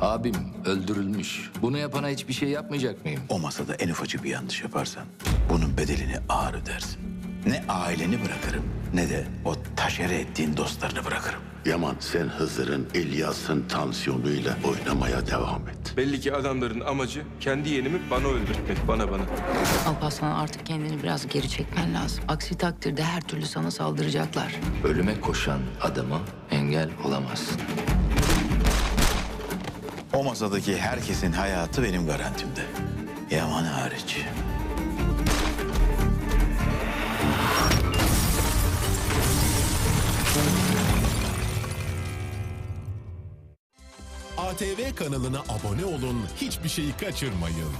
Abim öldürülmüş. Bunu yapana hiçbir şey yapmayacak mıyım? O masada en ufacık bir yanlış yaparsan bunun bedelini ağır ödersin. Ne aileni bırakırım ne de o taşere ettiğin dostlarını bırakırım. Yaman sen Hızır'ın, İlyas'ın tansiyonuyla oynamaya devam et. Belli ki adamların amacı kendi yeğenimi bana öldürtmek, bana bana. Alparslan artık kendini biraz geri çekmen lazım. Aksi takdirde her türlü sana saldıracaklar. Ölüme koşan adama engel olamazsın. O masadaki herkesin hayatı benim garantimde. Yaman hariç. ATV kanalına abone olun, hiçbir şeyi kaçırmayın.